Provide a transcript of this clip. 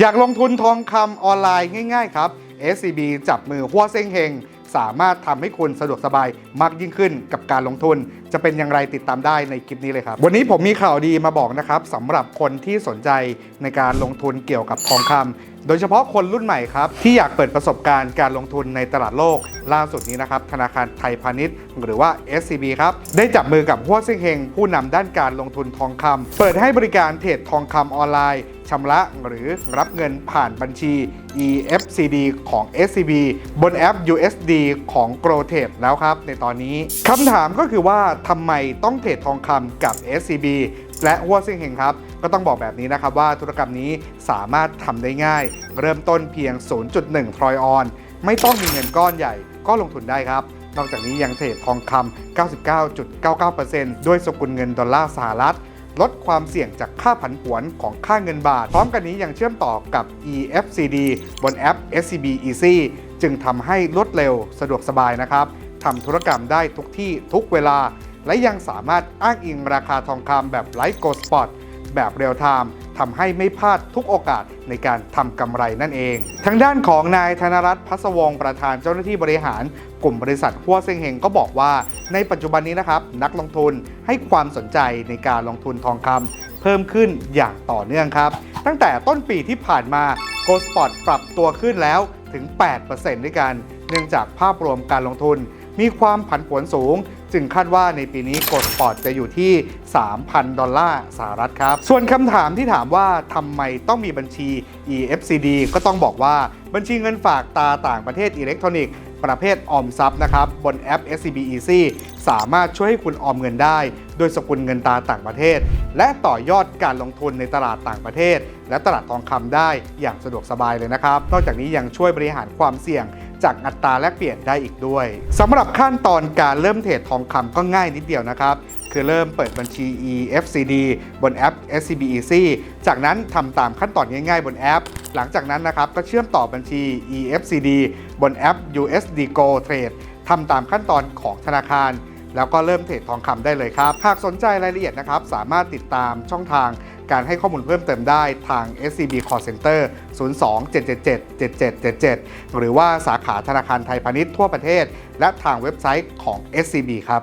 อยากลงทุนทองคำออนไลน์ง่าย ๆ ครับ SCB จับมือหัวเซ้งเฮง สามารถทำให้คุณสะดวกสบายมากยิ่งขึ้นกับการลงทุน จะเป็นอย่างไรติดตามได้ในคลิปนี้เลยครับ วันนี้ผมมีข่าวดีมาบอกนะครับสำหรับคนที่สนใจในการลงทุนเกี่ยวกับทองคำ โดยเฉพาะคนรุ่นใหม่ครับ ที่อยากเปิดประสบการณ์การลงทุนในตลาดโลก ล่าสุดนี้นะครับ ธนาคารไทยพาณิชย์ หรือว่า SCB ครับ ได้จับมือกับหัวซ้งเฮงผู้นำด้านการลงทุนทองคำเปิดให้บริการเทรดทองคำออนไลน์ชำระหรือรับเงินผ่านบัญชี EFCD ของ SCB บนแอป USD ของ g r o t a d e แล้วครับ ในตอนนี้คำถามก็คือว่าทำไมต้องเทรดทองคำกับ SCB และหัวซิงเฮงครับ ก็ต้องบอกแบบนี้นะครับว่าธุรกรรมนี้สามารถทำได้ง่าย เริ่มต้นเพียง 0.1 ทรอยออน ไม่ต้องมีเงินก้อนใหญ่ก็ลงทุนได้ครับนอกจากนี้ยังเทรดทองคำ 99.99%ด้วยสกุลเงินดอลลาร์สหรัฐ ลดความเสี่ยงจากค่าผันผวนของค่าเงินบาท พร้อมกันนี้ยังเชื่อมต่อกับ EFCD บนแอป SCB Easy จึงทำให้รวดเร็วสะดวกสบายนะครับทำธุรกรรมได้ทุกที่ทุกเวลา และยังสามารถอ้างอิงราคาทองคำแบบไลฟ์โกสปอต แบบเรียลไทม์ทำให้ไม่พลาดทุกโอกาสในการทำกำไรนั่นเอง ทางด้านของนายธนรัตน์พัสวงประธานเจ้าหน้าที่บริหารกลุ่มบริษัทหัวเซ็งเฮงก็บอกว่าในปัจจุบันนี้นะครับ นักลงทุนให้ความสนใจในการลงทุนทองคำเพิ่มขึ้นอย่างต่อเนื่องครับ ตั้งแต่ต้นปีที่ผ่านมาโกลสปอตปรับตัวขึ้นแล้วถึง 8%ด้วยกัน เนื่องจากภาพรวมการลงทุน มีความผันผวนสูง จึงคาดว่าในปีนี้กลสปอร์ตจะอยู่ที่ 3,000 ดอลลาร์สหรัฐครับ ส่วนคำถามที่ถามว่าทำไมต้องมีบัญชี EFCD ก็ต้องบอกว่าบัญชีเงินฝากตาต่างประเทศอิเล็กทรอนิกส์ประเภทออมทรัพย์นะครับ บนแอป SCB Easy สามารถช่วยให้คุณออมเงินได้ โดยสกุลเงินตาต่างประเทศ และต่อยอดการลงทุนในตลาดต่างประเทศ และตลาดทองคำได้อย่างสะดวกสบายเลยนะครับ นอกจากนี้ยังช่วยบริหารความเสี่ยง จากอัตราแลกเปลี่ยนได้อีกด้วยสำหรับขั้นตอนการเริ่มเทรดทองคำก็ง่ายนิดเดียวนะครับ คือเริ่มเปิดบัญชี EFCD บนแอป SCB Easy จากนั้นทำตามขั้นตอนง่ายๆ บนแอป หลังจากนั้นนะครับก็เชื่อมต่อบัญชี EFCD บนแอป USD Go Trade ทำตามขั้นตอนของธนาคาร แล้วก็เริ่มเทรดทองคำได้เลยครับ หากสนใจรายละเอียดนะครับ สามารถติดตามช่องทาง การให้ข้อมูลเพิ่มเติมได้ทาง SCB Call Center 02-777-7777 หรือว่าสาขาธนาคารไทยพาณิชย์ทั่วประเทศ และทางเว็บไซต์ของ SCB ครับ